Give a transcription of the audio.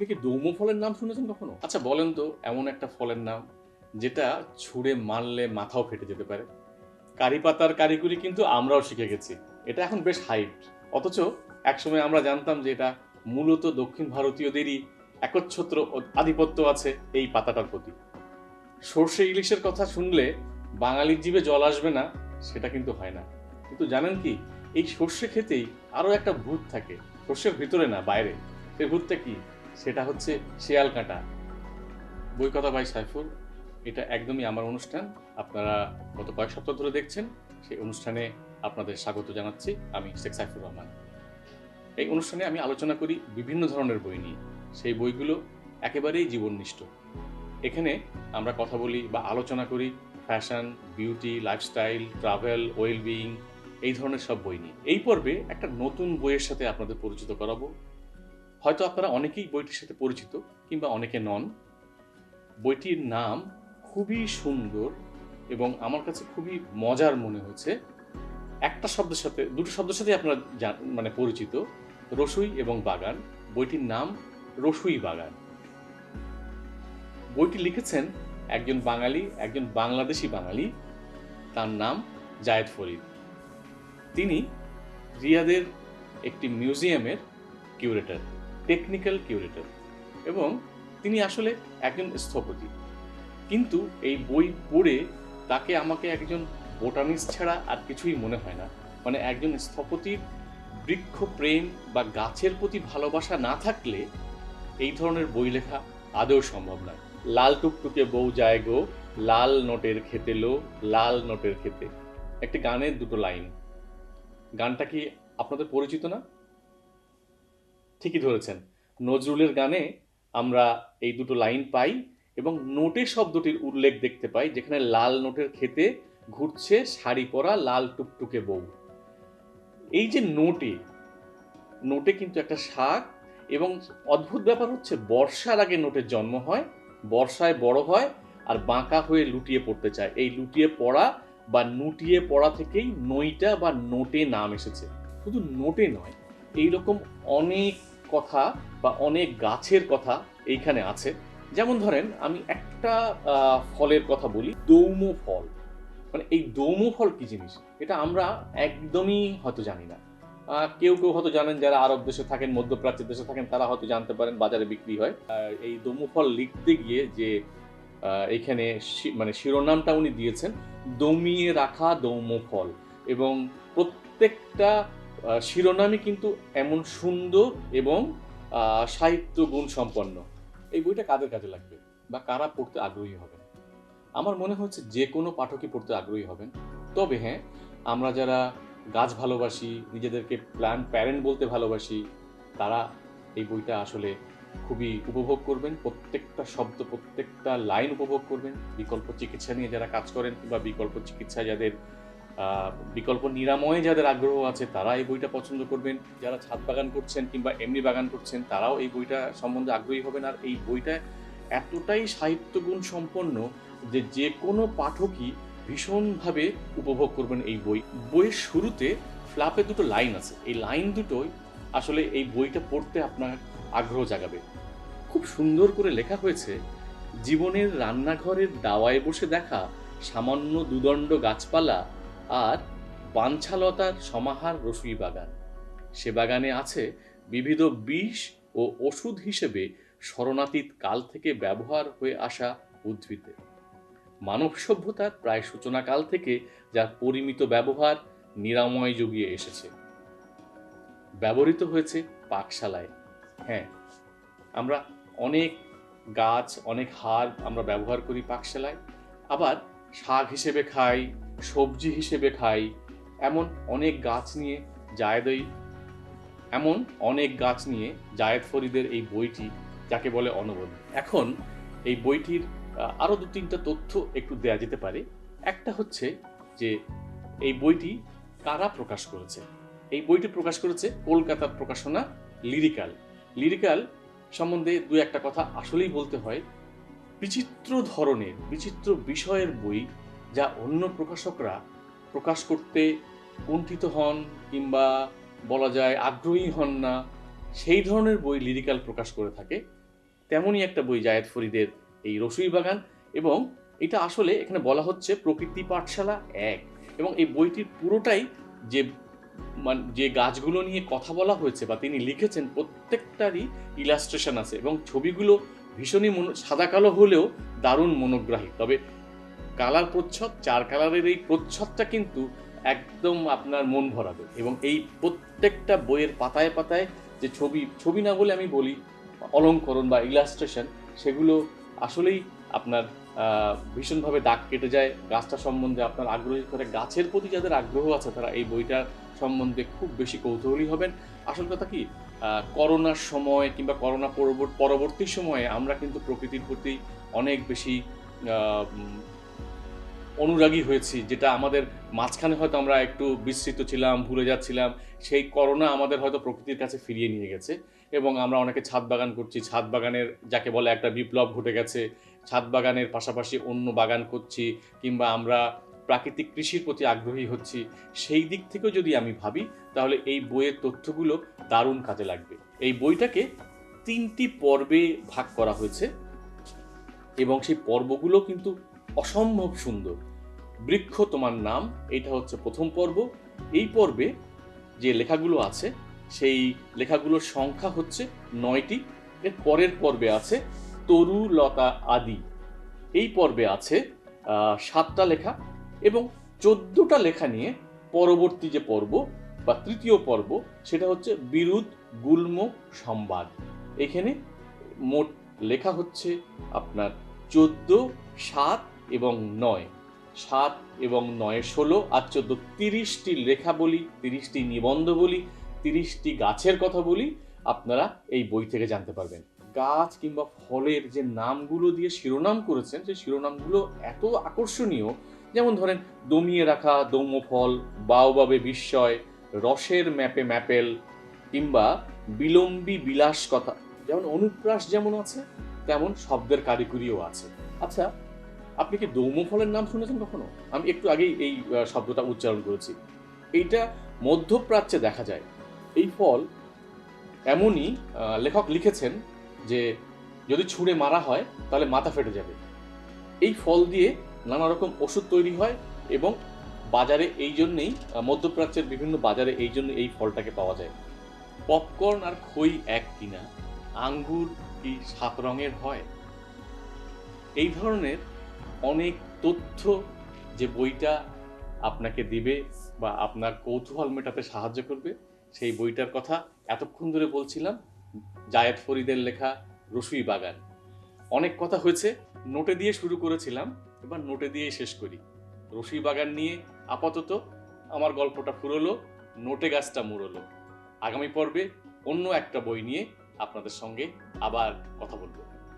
আপনি কি দৌম ফলের নাম শুনেছেন কখনো? আচ্ছা বলেন তো, এমন একটা ফলের নাম যেটা ছুঁড়ে মারলে মাথাও ফেটে যেতে পারে। কারি পাতার কারিগরি কিন্তু আমরাও শিখে গেছি। এটা এখন বেশ হাইট। অথচ একসময় আমরা জানতাম যে এটা মূলত দক্ষিণ ভারতীয়দেরই একচ্ছত্র আধিপত্য আছে এই পাতাটার প্রতি। সর্ষে ইলিশের কথা শুনলে বাঙালির জীবে জল আসবে না, সেটা কিন্তু হয় না। কিন্তু জানেন কি, এই সর্ষে খেতেই আরও একটা ভূত থাকে। সর্ষের ভিতরে না, বাইরে। সেই ভূতটা কি? সেটা হচ্ছে শেয়াল কাঁটা বই সাইফুল, এটা একদমই আমার অনুষ্ঠান। আপনারা গত কয়েক সপ্তাহ ধরে দেখছেন, সেই অনুষ্ঠানে আপনাদের স্বাগত জানাচ্ছি আমি শেখ সাইফুর রহমান। এই অনুষ্ঠানে আমি আলোচনা করি বিভিন্ন ধরনের বই নিয়ে। সেই বইগুলো একেবারেই জীবননিষ্ঠ। এখানে আমরা কথা বলি বা আলোচনা করি fashion, beauty, lifestyle, travel well being এই ধরনের সব বই নিয়ে। এই পর্বে একটা নতুন বইয়ের সাথে আপনাদের পরিচিত করাবো। হয়তো আপনারা অনেকেই বইটির সাথে পরিচিত কিংবা অনেকে নন। বইটির নাম খুবই সুন্দর এবং আমার কাছে খুবই মজার মনে হয়েছে। একটা শব্দের সাথে, দুটো শব্দের সাথে আপনারা মানে পরিচিত, রসুই এবং বাগান। বইটির নাম রসুই বাগান। বইটি লিখেছেন একজন বাঙালি, একজন বাংলাদেশি বাঙালি, তার নাম জায়েদ ফরিদ। তিনি রিয়াদের একটি মিউজিয়ামের কিউরেটর। টেকনিক্যাল কিউরেটর এবং তিনি আসলে একজন স্থপতি। কিন্তু এই বই পড়ে তাকে আমাকে একজন বোটানিস্ট ছাড়া আর কিছুই মনে হয় না। মানে একজন স্থপতির বৃক্ষ প্রেম বা গাছের প্রতি ভালোবাসা না থাকলে এই ধরনের বই লেখা আদৌ সম্ভব নয়। লাল টুকটুকে বউ যায় গো, লাল নোটের খেতে লো, লাল নোটের খেতে একটি গানের দুটো লাইন। গানটা কি আপনাদের পরিচিত না? ঠিকই ধরেছেন। নজরুলের গানে আমরা এই দুটো লাইন পাই এবং নোটে শব্দটির উল্লেখ দেখতে পাই, যেখানে লাল নোটের খেতে ঘুরছে শাড়ি পরা লাল টুকটুকে বউ। এই যে নোটে নোটে কিন্তু একটা শাক এবং অদ্ভুত ব্যাপার হচ্ছে বর্ষার আগে নোটের জন্ম হয়, বর্ষায় বড় হয় আর বাঁকা হয়ে লুটিয়ে পড়তে চায়। এই লুটিয়ে পড়া বা নুটিয়ে পড়া থেকেই নইটা বা নোটে নাম এসেছে। শুধু নোটে নয় এই রকম অনেক কথা বা অনেক গাছের কথা এইখানে আছে। যেমন ধরেন, আমি একটা ফলের কথা বলি দৌম ফল। মানে এই দৌম ফল কি জিনিস? এটা আমরা একদমই হয়তো জানি না। কেউ কেউ হয়তো জানেন যারা আরব দেশে থাকেন, মধ্যপ্রাচ্যের দেশে থাকেন, তারা হয়তো জানতে পারেন, বাজারে বিক্রি হয়। এই দৌম ফল লিখতে গিয়ে যে শি- মানে শিরোনামটা উনি দিয়েছেন, দমিয়ে রাখা দৌম ফল। এবং প্রত্যেকটা শিরোনামই কিন্তু এমন সুন্দর এবং সাহিত্য গুণ সম্পন্ন। এই বইটা কাদের কাজে লাগবে? বা কারা পড়তে আগ্রহী হবেন? আমার মনে হচ্ছে যে কোনো পাঠকই পড়তে আগ্রহী হবেন। তবে হ্যাঁ আমরা যারা গাছ ভালোবাসি, নিজেদেরকে প্ল্যান প্যারেন্ট বলতে ভালোবাসি, তারা এই বইটা আসলে খুবই উপভোগ করবেন। প্রত্যেকটা শব্দ, প্রত্যেকটা লাইন উপভোগ করবেন। বিকল্প চিকিৎসা নিয়ে যারা কাজ করেন কিংবা বিকল্প চিকিৎসা যাদের বিকল্প নিরাময়ে যাদের আগ্রহ আছে, তারা এই বইটা পছন্দ করবেন। যারা ছাদ বাগান করছেন কিংবা এমনি বাগান করছেন, তারাও এই বইটা সম্বন্ধে আগ্রহী হবেন। আর এই বইটা এতটাই সাহিত্যগুণ সম্পন্ন যে যে কোনো পাঠকই ভীষণভাবে উপভোগ করবেন এই বই। বইয়ের শুরুতে ফ্লাপে দুটো লাইন আছে। এই লাইন দুটোই আসলে এই বইটা পড়তে আপনার আগ্রহ জাগাবে। খুব সুন্দর করে লেখা হয়েছে, জীবনের রান্নাঘরের দাওয়ায় বসে দেখা সামান্য দুদণ্ড গাছপালা আর বাঞ্ছালতার সমাহার রসুই বাগান। সে বাগানে আছে বিবিধ বিষ ও ওষুধ হিসেবে শরণাতীত কাল থেকে ব্যবহার হয়ে আসা উদ্ভিদে। মানব সভ্যতার প্রায় সূচনাকাল থেকে যার পরিমিত ব্যবহার নিরাময় যুগিয়ে এসেছে। ব্যবহৃত হয়েছে পাকশালায়। হ্যাঁ আমরা অনেক গাছ, অনেক হার আমরা ব্যবহার করি পাকশালায়। আবার শাক হিসেবে খাই সবজি হিসেবে খাই। এমন অনেক গাছ নিয়ে জায়দই এমন অনেক গাছ নিয়ে জায়েদ ফরিদের এই বইটি যাকে বলে অনবদ্য। এখন এই বইটির আরও দু তিনটা তথ্য একটু দেয়া যেতে পারে। একটা হচ্ছে যে এই বইটি কারা প্রকাশ করেছে? এই বইটি প্রকাশ করেছে কলকাতার প্রকাশনা লিরিক্যাল। লিরিক্যাল সম্বন্ধে দু একটা কথা আসলেই বলতে হয়। বিচিত্র ধরনের, বিচিত্র বিষয়ের বই যা অন্য প্রকাশকরা প্রকাশ করতে কুণ্ঠিত হন কিংবা বলা যায় আগ্রহী হন না, সেই ধরনের বই লিরিক্যাল প্রকাশ করে থাকে। তেমনই একটা বই জায়েদ ফরিদের এই রসুই বাগান এবং এটা আসলে এখানে বলা হচ্ছে প্রকৃতি পাঠশালা এক এবং এই বইটির পুরোটাই যে মানে যে গাছগুলো নিয়ে কথা বলা হয়েছে বা তিনি লিখেছেন প্রত্যেকটারই ইলাস্ট্রেশন আছে এবং ছবিগুলো ভীষণই মনো, সাদা কালো হলেও দারুণ মনোগ্রাহী। তবে কালার প্রচ্ছদ, চার কালারের এই প্রচ্ছদটা কিন্তু একদম আপনার মন ভরাবে। এবং এই প্রত্যেকটা বইয়ের পাতায় পাতায় যে ছবি ছবি না বলে আমি বলি, অলঙ্করণ বা ইলাস্ট্রেশন সেগুলো আসলেই আপনার ভীষণভাবে দাগ কেটে যায়। গাছটা সম্বন্ধে আপনার আগ্রহী করে গাছের প্রতি যাদের আগ্রহ আছে, তারা এই বইটা সম্বন্ধে খুব বেশি কৌতূহলী হবেন। আসল কথা কি করোনার সময় কিংবা করোনা পরবর্তী সময়ে আমরা কিন্তু প্রকৃতির প্রতি অনেক বেশি অনুরাগী হয়েছি, যেটা আমাদের মাঝখানে হয়তো আমরা একটু বিস্মৃত ছিলাম, ভুলে যাচ্ছিলাম, সেই করোনা আমাদের হয়তো প্রকৃতির কাছে ফিরিয়ে নিয়ে গেছে এবং আমরা অনেকে ছাদ বাগান করছি। ছাদ বাগানের যাকে বলে একটা বিপ্লব ঘটে গেছে, ছাদ বাগানের পাশাপাশি অন্য বাগান করছি কিংবা আমরা প্রাকৃতিক কৃষির প্রতি আগ্রহী হচ্ছি। সেই দিক থেকেও যদি আমি ভাবি, তাহলে এই বইয়ের তথ্যগুলো দারুণ কাজে লাগবে। এই বইটাকে তিনটি পর্বে ভাগ করা হয়েছে এবং সেই পর্বগুলো কিন্তু অসম্ভব সুন্দর। বৃক্ষ তোমার নাম এটা হচ্ছে প্রথম পর্ব। এই পর্বে যে লেখাগুলো আছে, সেই লেখাগুলোর সংখ্যা হচ্ছে নয়টি। এর পরের পর্বে আছে, তরু, লতা আদি। এই পর্বে আছে সাতটা লেখা এবং চোদ্দটা লেখা নিয়ে পরবর্তী যে পর্ব বা তৃতীয় পর্ব, সেটা হচ্ছে বিরুদ, গুল্ম সংবাদ এখানে মোট লেখা হচ্ছে আপনার চোদ্দ, সাত এবং নয়। সাত এবং নয় ষোলো, আর চোদ্দ তিরিশটি লেখা বলি, তিরিশটি নিবন্ধ বলি, তিরিশটি গাছের কথা বলি, আপনারা এই বই থেকে জানতে পারবেন। গাছ কিংবা ফলের যে নামগুলো দিয়ে শিরোনাম করেছেন, সেই শিরোনামগুলো এত আকর্ষণীয়, যেমন ধরেন, দমিয়ে রাখা দৌম ফল বাওবাবে বিস্ময়, রসের ম্যাপে ম্যাপেল, কিংবা বিলম্বী বিলাস কথা যেমন অনুপ্রাস যেমন আছে, তেমন শব্দের কারিগরিও আছে। আচ্ছা আপনি কি দৌম ফলের নাম শুনেছেন কখনো? আমি একটু আগেই এই শব্দটা উচ্চারণ করেছি। এইটা মধ্যপ্রাচ্যে দেখা যায়। এই ফল এমনই লেখক লিখেছেন যে যদি ছুঁড়ে মারা হয়, তাহলে মাথা ফেটে যাবে। এই ফল দিয়ে নানা রকম ওষুধ তৈরি হয় এবং বাজারে এই জন্যেই মধ্যপ্রাচ্যের বিভিন্ন বাজারে এই জন্য এই ফলটাকে পাওয়া যায়। পপকর্ন আর খই এক কিনা? আঙ্গুর কি সাত রঙের হয়? এই ধরনের অনেক তথ্য যে বইটা আপনাকে দিবে বা আপনার কৌতূহল মেটাতে সাহায্য করবে, সেই বইটার কথা এতক্ষণ ধরে বলছিলাম, জায়েদ ফরিদের লেখা রসুই বাগান। অনেক কথা হয়েছে, নোটে দিয়ে শুরু করেছিলাম, এবার নোটে দিয়ে শেষ করি। রসুই বাগান নিয়ে আপাতত আমার গল্পটা ফুরলো, নোটে গাছটা মুড়লো। আগামী পর্বে অন্য একটা বই নিয়ে আপনাদের সঙ্গে আবার কথা বলব।